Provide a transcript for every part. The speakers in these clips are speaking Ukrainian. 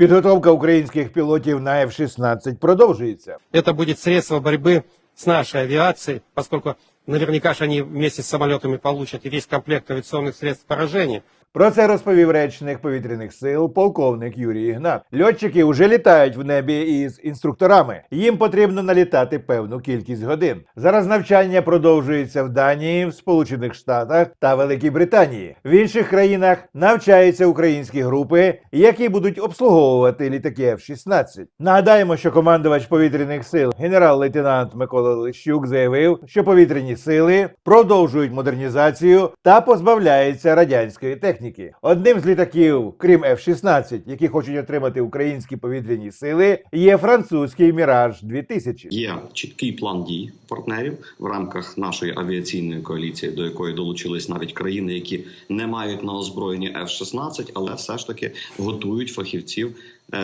Підготовка українських пілотів на F-16 продовжується. Это будет средство борьбы с нашей авиацией, поскольку наверняка же они вместе с самолетами получат и весь комплект авиационных средств поражения. Про це розповів речник повітряних сил полковник Юрій Ігнат. Льотчики вже літають в небі із інструкторами. Їм потрібно налітати певну кількість годин. Зараз навчання продовжується в Данії, в Сполучених Штатах та Великій Британії. В інших країнах навчаються українські групи, які будуть обслуговувати літаки F-16. Нагадаємо, що командувач повітряних сил генерал-лейтенант Микола Лищук заявив, що повітряні сили продовжують модернізацію та позбавляються радянської техніки. Одним з літаків, крім F-16, які хочуть отримати українські повітряні сили, є французький Міраж 2000 Є чіткий план дій партнерів в рамках нашої авіаційної коаліції, до якої долучились навіть країни, які не мають на озброєнні F-16, але все ж таки готують фахівців е,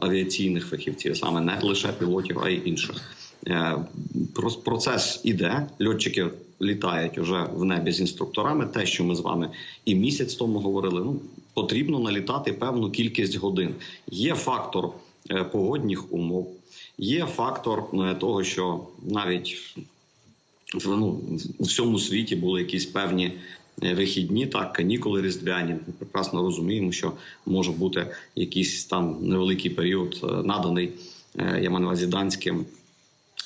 авіаційних фахівців, саме не лише пілотів, а й інших. Е, Процес іде. Льотчики літають уже в небі з інструкторами. Те, що ми з вами і місяць тому говорили. Ну потрібно налітати певну кількість годин. Є фактор е, погодних умов. Є фактор е, того, що навіть ну, у всьому світі були якісь певні вихідні, так, канікули різдвяні. Ми прекрасно розуміємо, що може бути якийсь там невеликий період наданий, я маю на увазі данським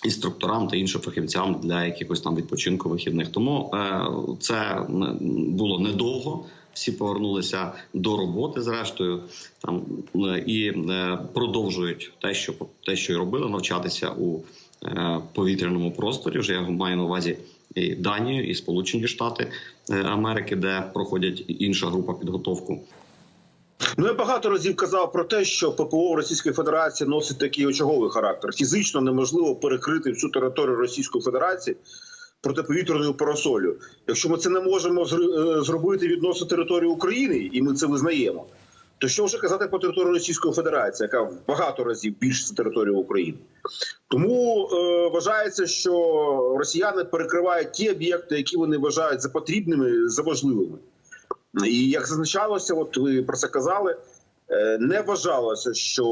інструкторам та іншим фахівцям для якихось там відпочинку вихідних. Тому е, це було недовго. Всі повернулися до роботи, зрештою, там е, і е, продовжують те, що те, що і робили, навчатися у повітряному просторі. Вже я маю на увазі і Данію, і Сполучені Штати Америки, де проходять інша група підготовку. Ну я багато разів казав про те, що ППО Російської Федерації носить такий очаговий характер. Фізично неможливо перекрити всю територію Російської Федерації протиповітряною парасолю. Якщо ми це не можемо е, зробити відносно території України, і ми це визнаємо, то що вже казати про територію Російської Федерації, яка в багато разів більше за територію України? Тому е, вважається, що росіяни перекривають ті об'єкти, які вони вважають за потрібними, за важливими. І як зазначалося, от ви про це казали, е, не вважалося, що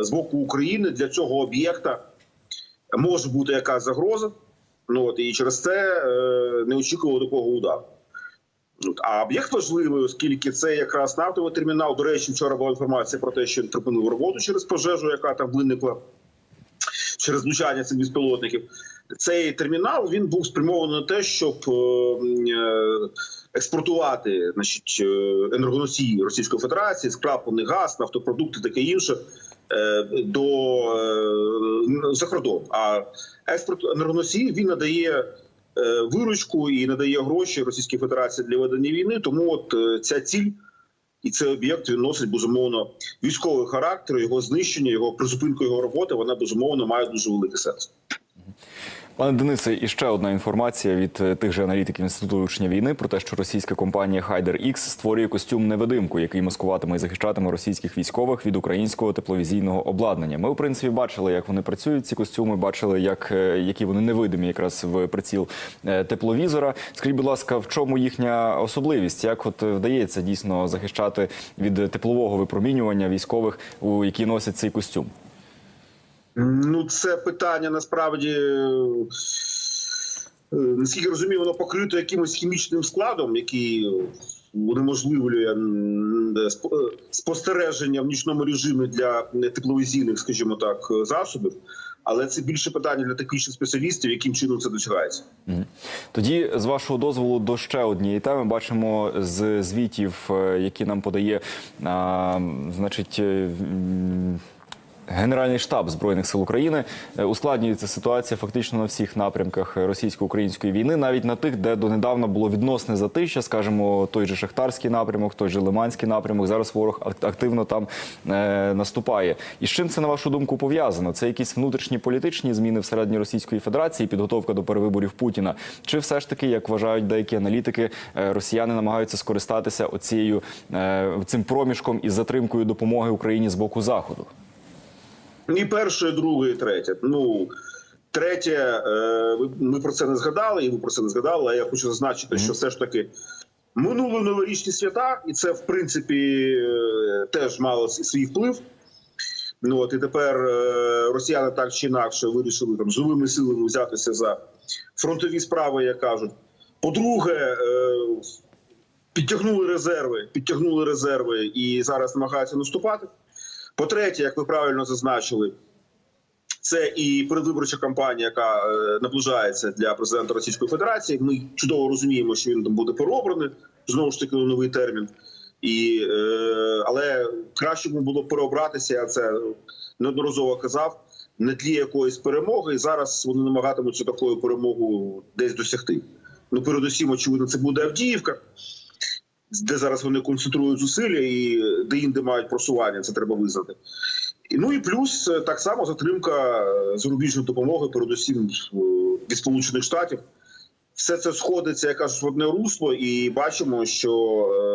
з боку України для цього об'єкта може бути якась загроза. Ну от і через це е, не очікували такого удару. А об'єкт важливий, оскільки це якраз нафтовий термінал. До речі, вчора була інформація про те, що він припинив роботу через пожежу, яка там виникла через влучання цих безпілотників. Цей термінал він був спрямований на те, щоб е, м, е, експортувати значить, е, енергоносії Російської Федерації, скраплений газ, нафтопродукти, таке інше е, до е, за кордон. А експорт енергоносіїв він надає виручку і надає гроші Російській Федерації для ведення війни. Тому от ця ціль. І цей об'єкт він носить безумовно військовий характер. Його знищення, його призупинку його роботи, вона безумовно має дуже великий сенс. Пане Денисе, і ще одна інформація від е, тих же аналітиків інституту вивчення війни про те, що російська компанія HyderX створює костюм невидимку, який маскуватиме і захищатиме російських військових від українського тепловізійного обладнання. Ми, в принципі, бачили, як вони працюють. Ці костюми бачили, як е, які вони невидимі, якраз в приціл е, тепловізора. Скажіть, будь ласка, в чому їхня особливість? Як от вдається дійсно захищати від теплового випромінювання військових, у які носять цей костюм? Ну, це питання насправді. е, Наскільки розумію, воно покрито якимось хімічним складом, який унеможливлює м, е, спостереження в нічному режимі для тепловізійних, скажімо так, засобів. Але це більше питання для технічних спеціалістів, яким чином це досягається. Тоді, з вашого дозволу, до ще однієї теми бачимо з звітів, е, які нам подає, а, значить. Генеральний штаб збройних сил України Е, ускладнюється ситуація фактично на всіх напрямках російсько-української війни, навіть на тих, де донедавна було відносне затища, скажімо, той же шахтарський напрямок, той же Лиманський напрямок. Зараз ворог ак- активно там е, наступає. І з чим це на вашу думку пов'язано? Це якісь внутрішні політичні зміни всередині Російської Федерації, підготовка до перевиборів Путіна, чи все ж таки, як вважають деякі аналітики, е, росіяни намагаються скористатися оцією е, цим проміжком із затримкою допомоги Україні з боку заходу? І перше, друге, і третє. Ну третє, е, ми про це не згадали, і ви про це не згадали. А я хочу зазначити, що все ж таки минули новорічні свята, і це в принципі е, теж мало свій вплив. Ну от і тепер е, росіяни так чи інакше вирішили там живими силами взятися за фронтові справи, як кажуть. По-друге, підтягнули резерви, підтягнули резерви і зараз намагаються наступати. По-третє, як ви правильно зазначили, це і передвиборча кампанія, яка е, наближається для президента Російської Федерації. Ми чудово розуміємо, що він там буде переобраний знову ж таки новий термін. І, е, але краще б було переобратися. Я це неодноразово казав. На тлі якоїсь перемоги, і зараз вони намагатимуться такою перемогу десь досягти. Ну, передусім, очевидно, це буде Авдіївка, де зараз вони концентрують зусилля і де інде мають просування, це треба визнати. Ну і плюс е, так само затримка е, зарубіжної допомоги, передусім е, від Сполучених Штатів. Все це сходиться, я кажу, в одне русло, і бачимо, що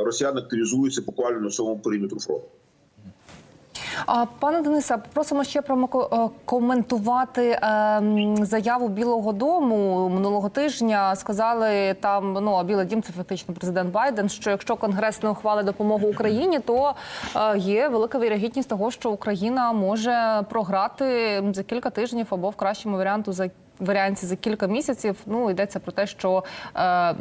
росіяни активізуються буквально на цьому периметру фронту. Пане Денисе, просимо ще прокоментувати ем, заяву Білого Дому минулого тижня. Сказали там, ну а Білий Дім це фактично президент Байден. Що якщо Конгрес не ухвалить допомогу Україні, то е, є велика вірогідність того, що Україна може програти за кілька тижнів або в кращому варіанту за. Варіанті за кілька місяців ну йдеться про те, що е,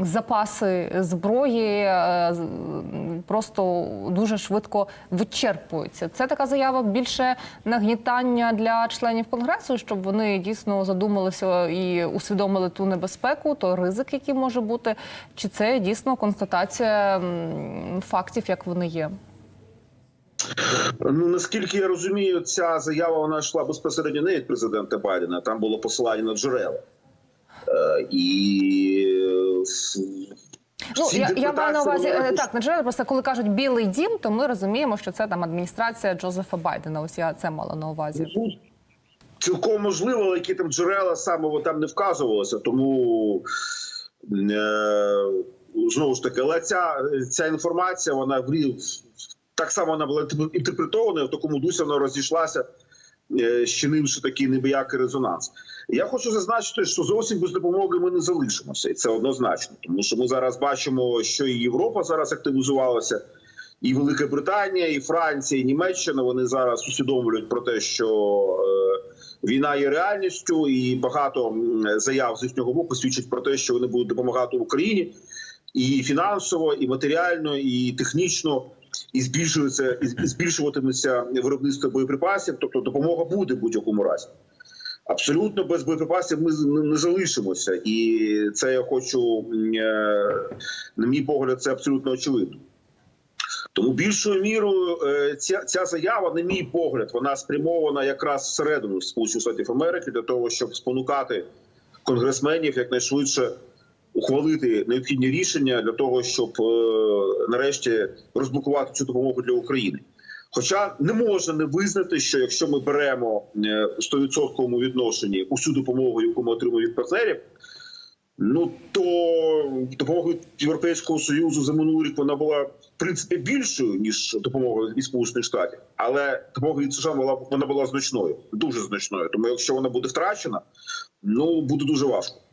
запаси зброї е, просто дуже швидко вичерпуються. Це така заява більше нагнітання для членів конгресу, щоб вони дійсно задумалися і усвідомили ту небезпеку, той ризик, який може бути. Чи це дійсно констатація фактів, як вони є? Ну наскільки я розумію, ця заява вона йшла безпосередньо не від президента Байдена. Там було посилання на джерела. Е, і Ну я, я маю на увазі е, так. На джерела просто коли кажуть білий дім, то ми розуміємо, що це там адміністрація Джозефа Байдена. Ось я це мала на увазі. Ну, Цілком можливо, але які там джерела саме там не вказувалося, тому е, знову ж таки, але ця, ця інформація, вона в так само вона була інтерпретована, в такому дусі вона розійшлася, е, щинивши такий небиякий резонанс. Я хочу зазначити, що зовсім без допомоги ми не залишимося, і це однозначно, тому що ми зараз бачимо, що і Європа зараз активізувалася. І Велика Британія, і Франція, і Німеччина вони зараз усвідомлюють про те, що е, війна є реальністю, і багато заяв з їхнього боку свідчать про те, що вони будуть допомагати Україні і фінансово, і матеріально, і технічно, і збільшується і збільшуватиметься виробництво боєприпасів. Тобто допомога буде в будь-якому разі. Абсолютно без боєприпасів ми не залишимося, і це я хочу, е, на мій погляд, це абсолютно очевидно. Тому більшою мірою е, ця, ця заява, на мій погляд, вона спрямована якраз всередину Сполучених Штатів Америки для того, щоб спонукати конгресменів якнайшвидше ухвалити необхідні рішення для того, щоб е, нарешті розблокувати цю допомогу для України. Хоча не можна не визнати, що якщо ми беремо е, у 100% відношенні усю допомогу, яку ми отримуємо від партнерів, Ну то допомога Європейського союзу за минулий рік вона була в принципі більшою ніж допомога від Сполучених Штатів, але допомога від США була вона була значною, дуже значною. Тому якщо вона буде втрачена, ну буде дуже важко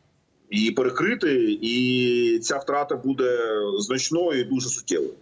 її перекрити, і ця втрата буде значною і дуже суттєвою.